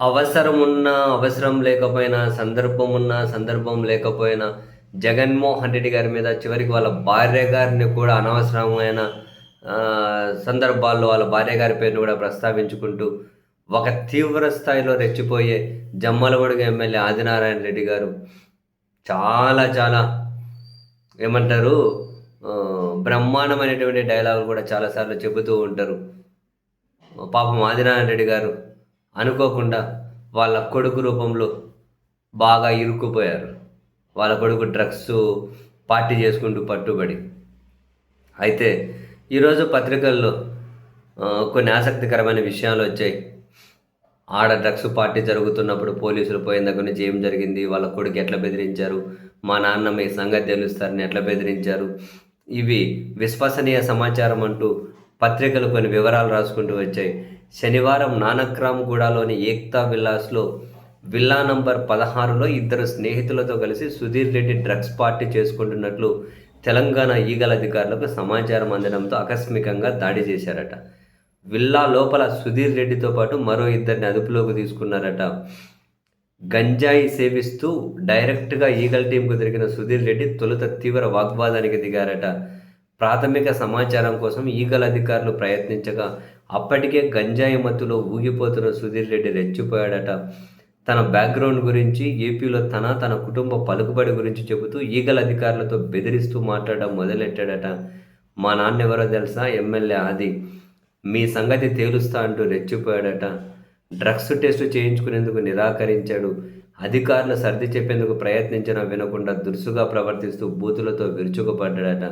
అవసరం ఉన్నా అవసరం లేకపోయినా సందర్భం ఉన్నా సందర్భం లేకపోయినా జగన్మోహన్ రెడ్డి గారి మీద చివరికి వాళ్ళ భార్య గారిని కూడా అనవసరమైన సందర్భాల్లో వాళ్ళ భార్య గారి పేరును కూడా ప్రస్తావించుకుంటూ ఒక తీవ్ర స్థాయిలో రెచ్చిపోయే జమ్మలవడుగు ఎమ్మెల్యే ఆదినారాయణ రెడ్డి గారు చాలా చాలా ఏమంటారు బ్రహ్మాండమైనటువంటి డైలాగులు కూడా చాలాసార్లు చెబుతూ ఉంటారు. పాపం ఆదినారాయణ రెడ్డి గారు అనుకోకుండా వాళ్ళ కొడుకు రూపంలో బాగా ఇరుక్కుపోయారు. వాళ్ళ కొడుకు డ్రగ్స్ పార్టీ చేసుకుంటూ పట్టుబడి. అయితే ఈరోజు పత్రికల్లో కొన్ని ఆసక్తికరమైన విషయాలు వచ్చాయి. ఆడ డ్రగ్స్ పార్టీ జరుగుతున్నప్పుడు పోలీసులు పోయిన దగ్గర నుంచి ఏం జరిగింది? వాళ్ళ కొడుకు ఎట్లా బెదిరించారు? మా నాన్న మీ సంగతి తెలుస్తారని ఎట్లా బెదిరించారు? ఇవి విశ్వసనీయ సమాచారం అంటూ పత్రికలు కొన్ని వివరాలు రాసుకుంటూ వచ్చాయి. శనివారం నానక్రామ్ గూడాలోని ఏక్తా విల్లాస్లో విల్లా నంబర్ పదహారులో ఇద్దరు స్నేహితులతో కలిసి సుధీర్ రెడ్డి డ్రగ్స్ పార్టీ చేసుకుంటున్నట్లు తెలంగాణ ఈగల అధికారులకు సమాచారం అందడంతో ఆకస్మికంగా దాడి చేశారట. విల్లా లోపల సుధీర్ రెడ్డితో పాటు మరో ఇద్దరిని అదుపులోకి తీసుకున్నారట. గంజాయి సేవిస్తూ డైరెక్ట్గా ఈగల్ టీంకు దొరికిన సుధీర్ రెడ్డి తొలుత తీవ్ర వాగ్వాదానికి దిగారట. ప్రాథమిక సమాచారం కోసం ఈగల అధికారులు ప్రయత్నించగా అప్పటికే గంజాయి మత్తులో ఊగిపోతున్న సుధీర్ రెడ్డి రెచ్చిపోయాడట. తన బ్యాక్గ్రౌండ్ గురించి ఏపీలో తన తన కుటుంబ పలుకుబడి గురించి చెబుతూ ఈగల అధికారులతో బెదిరిస్తూ మాట్లాడడం మొదలెట్టాడట. మా నాన్న ఎవరో తెలుసా? ఎమ్మెల్యే ఆది. మీ సంగతి తేలుస్తా అంటూ రెచ్చిపోయాడట. Drugs test చేయించుకునేందుకు నిరాకరించాడు. అధికారులు సర్ది చెప్పేందుకు ప్రయత్నించినా వినకుండా దురుసుగా ప్రవర్తిస్తూ బూతులతో విరుచుకుపడ్డాడట.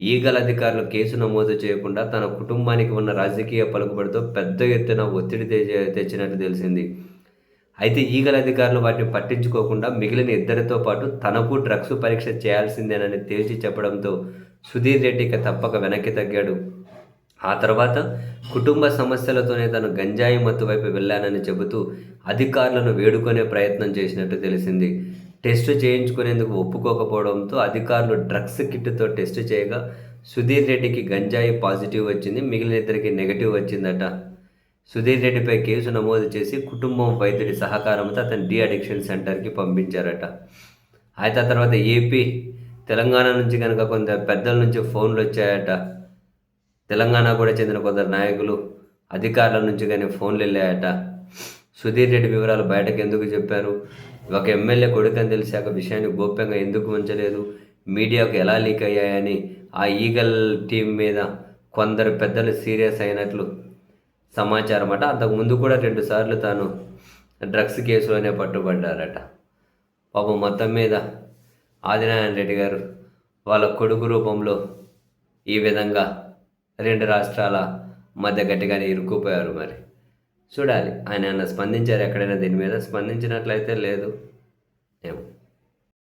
ఈగల అధికారులు కేసు నమోదు చేయకుండా తన కుటుంబానికి ఉన్న రాజకీయ పలుకుబడితో పెద్ద ఎత్తున ఒత్తిడి తెచ్చినట్టు తెలిసింది. అయితే ఈగల అధికారులు వాటిని పట్టించుకోకుండా మిగిలిన ఇద్దరితో పాటు తనకు డ్రగ్స్ పరీక్ష చేయాల్సిందేనని తేల్చి చెప్పడంతో సుధీర్ రెడ్డి ఇక తప్పక వెనక్కి తగ్గాడు. ఆ తర్వాత కుటుంబ సమస్యలతోనే తను గంజాయి మత్తు వైపు వెళ్ళానని చెబుతూ అధికారులను వేడుకునే ప్రయత్నం చేసినట్టు తెలిసింది. టెస్ట్ చేయించుకునేందుకు ఒప్పుకోకపోవడంతో అధికారులు డ్రగ్స్ కిట్తో టెస్ట్ చేయగా సుధీర్ రెడ్డికి గంజాయి పాజిటివ్ వచ్చింది మిగిలిన ఇద్దరికి నెగటివ్ వచ్చిందట. సుధీర్ రెడ్డిపై కేసు నమోదు చేసి కుటుంబం వైద్యుడి సహకారంతో అతను డి అడిక్షన్ సెంటర్కి పంపించారట. అయితే ఆ తర్వాత ఏపీ తెలంగాణ నుంచి కనుక కొంత పెద్దల నుంచి ఫోన్లు వచ్చాయట. తెలంగాణ కూడా చెందిన కొందరు నాయకులు అధికారుల నుంచి కానీ ఫోన్లు వెళ్ళాయట. సుధీర్ రెడ్డి వివరాలు బయటకు ఎందుకు చెప్పారు? ఒక ఎమ్మెల్యే కొడుకని తెలిసాక విషయాన్ని గోప్యంగా ఎందుకు ఉంచలేదు? మీడియాకు ఎలా లీక్ అయ్యాయని ఆ ఈగల్ టీం మీద కొందరు పెద్దలు సీరియస్ అయినట్లు సమాచారం అట. అంతకు ముందు కూడా రెండుసార్లు తాను డ్రగ్స్ కేసులోనే పట్టుబడ్డారట. పాపం మొత్తం మీద ఆదినారాయణ రెడ్డి గారు వాళ్ళ కొడుకు రూపంలో ఈ విధంగా రెండు రాష్ట్రాల మధ్య గట్టిగానే ఇరుక్కుపోయారు మరి. చూడాలి. ఆయన ఏమన్నా స్పందించారు ఎక్కడైనా దీని మీద? స్పందించినట్లయితే లేదు.